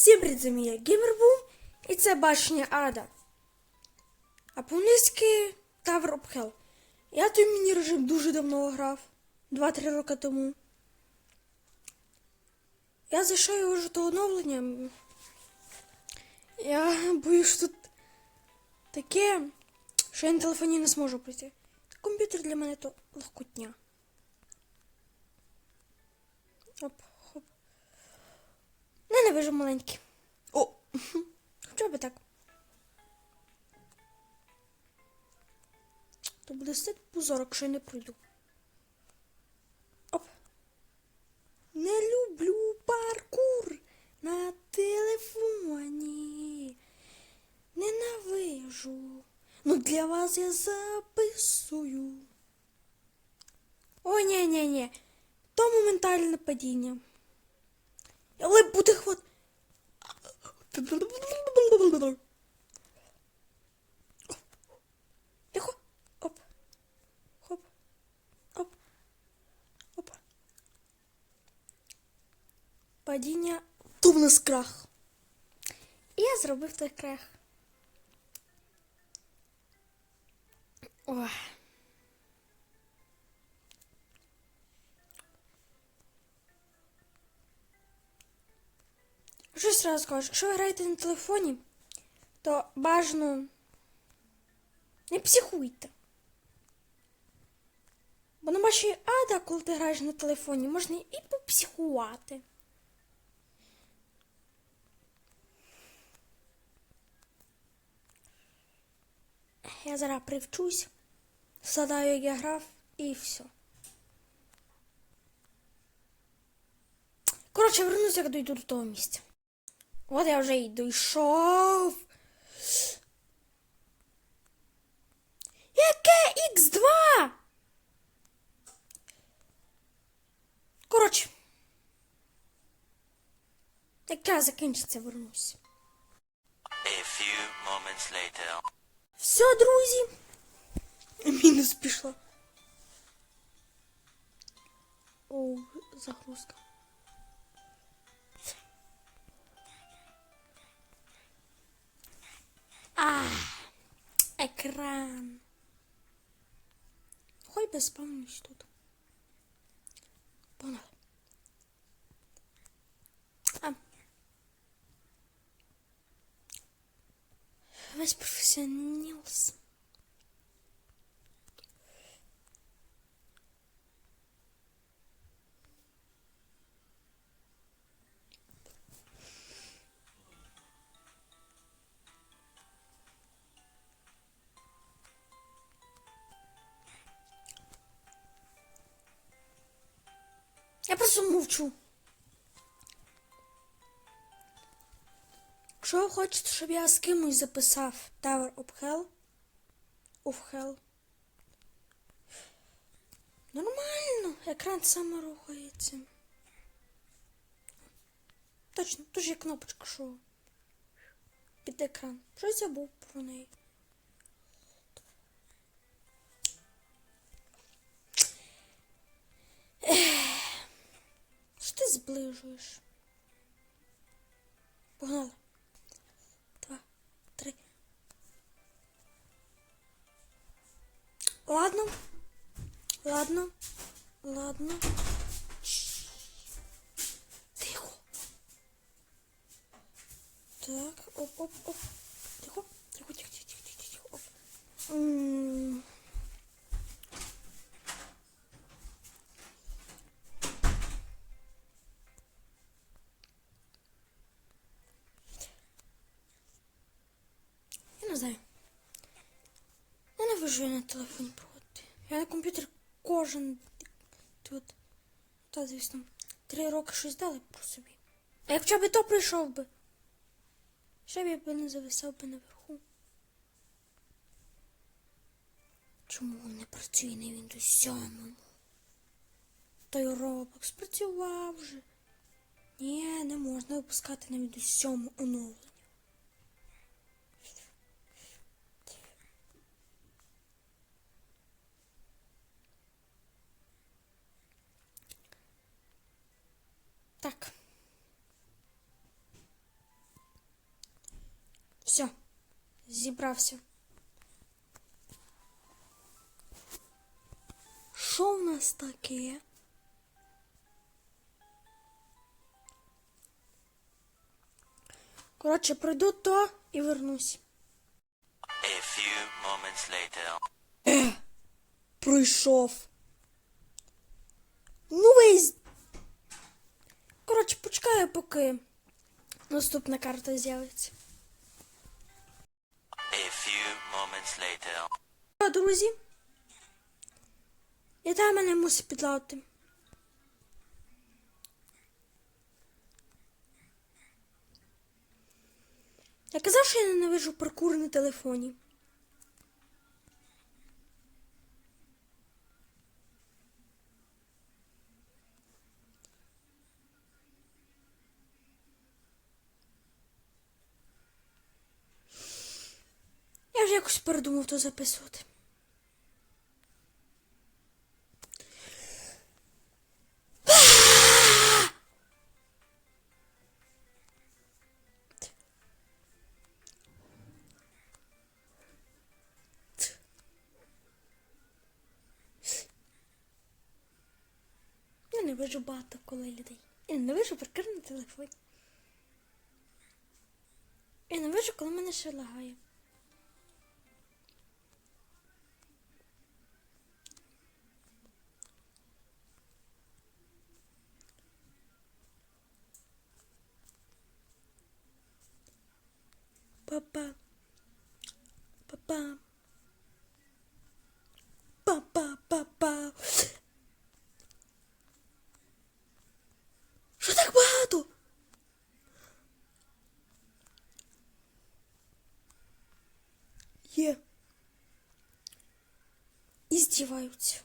Всім привіт, я Геймербум, і це башня Ада. А по-англійськи Tower of. Я той міні-режим дуже давно грав. 2-3 роки тому. Я зайшов його вже до оновлення. Я боюсь, що тут таке, що я на телефоні не зможу пройти. Комп'ютер для мене то легкотня. Оп, хоп. Ненавижу маленькі. О! Хоча би так. То буде стать позор, якщо я не пройду. Оп. Не люблю паркур на телефоні. Ненавижу. Ну для вас я записую. Ой, ні, ні, ні. То моментальне падіння. Але буде хват. Тихо. Оп. Хоп. Оп. Оп. Падіння тумнес крах. І я зробив той крах. Ой. Що сразу скажу, якщо ви граєте на телефоні, то бажано не психуйте. Бо на вашій ада, коли ти граєш на телефоні, можна і попсихувати. Я зараз привчусь, я грав, і все. Коротше, вернуся, як дойду до того місця. От я вже й дійшов. Яке Х2? Коротше. Як час закінчиться, вернусь. A few moments later. Все, друзі. Мінус пішла. О, загрузка. Екран. Хоть би спавнюсь тут. Погнали. А. Весь. Просто мовчу. Якщо ви хочете, щоб я з кимось записав Tower of Hell, of Hell. Нормально, екран саме рухається. Точно, тут же є кнопочка, що під екран. Щось забув про неї. Зближуєш? Погнали. Два, три. Ладно. Ладно. Ладно. Тихо. Так, оп, оп, оп. Тихо. Тихо, тихо, тихо, тихо, тихо, тихо. Оп. М. Я не знаю. Я на телефоні проводити. Я на комп'ютер кожен тут. Та, звісно, три роки щось дали про собі. А якщо б і то прийшов би, ще б я би не зависав би наверху. Чому не працює на Windows 7? Той Roblox працював вже. Ні, не можна випускати на Windows 7 оновлення. Зібрався. Що в нас таке? Коротше, пройду то і вернусь. A few moments later. Прийшов. Ну весь. Коротше, почекаю, поки наступна карта з'явиться. Друзі. І там мене мусить підлати. Я казав, що я ненавижу паркур на телефоні. Я якось передумав то записувати. Я не вижу багато коли людей. Я не вижу паркер на телефоні. Я не вижу, коли мене ще лагає. Папа. Папа. Папа, папа. Що так багато? Є. І здіваються.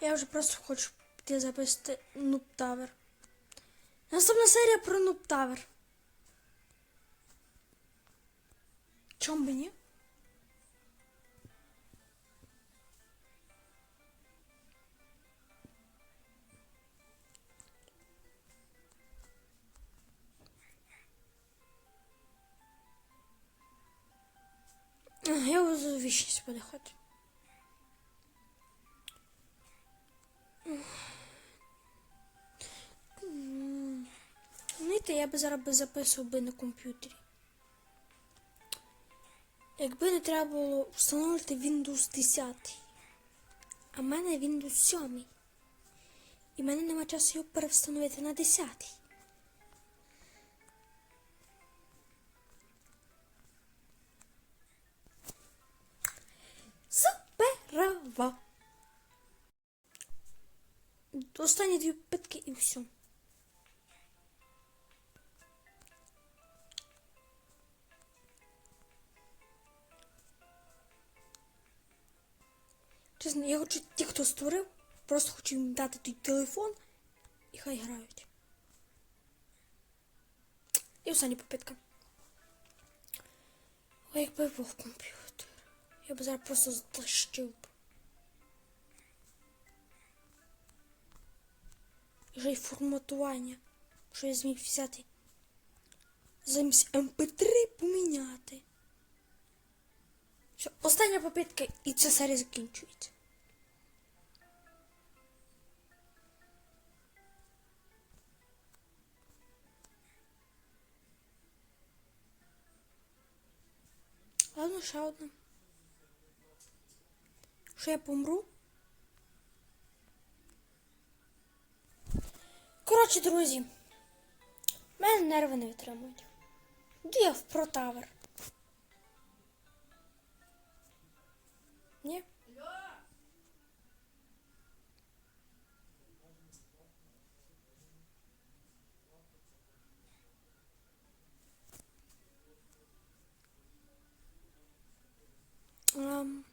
Я вже просто хочу піти записати Tower. Наступна серія про Tower. Чом би ні? Я буду вічність подихати. Знаєте, я би зараз би записував би на комп'ютері. Якби не треба було встановити Windows 10. А в мене Windows 7. І в мене нема часу його перевстановити на 10. Суперова. Останні дві питки і все. Чесно, я хочу ті, хто створив, просто хочу їм дати той телефон і хай грають. І остання попитка. Ой, якби був комп'ютер. Я б зараз просто. І вже й форматування. Що я зміг взяти. Замість MP3 поміняти. Все, остання попитка і ця серія закінчується. Ладно, ще одна. Що я помру? Коротше, друзі, мене нерви не витримують. Йду я в Ні? Ем.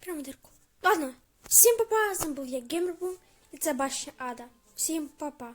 Прямо дирку. Ладно, Всім папа, з вами був я Геймербум, і це башня Ада. Всім папа.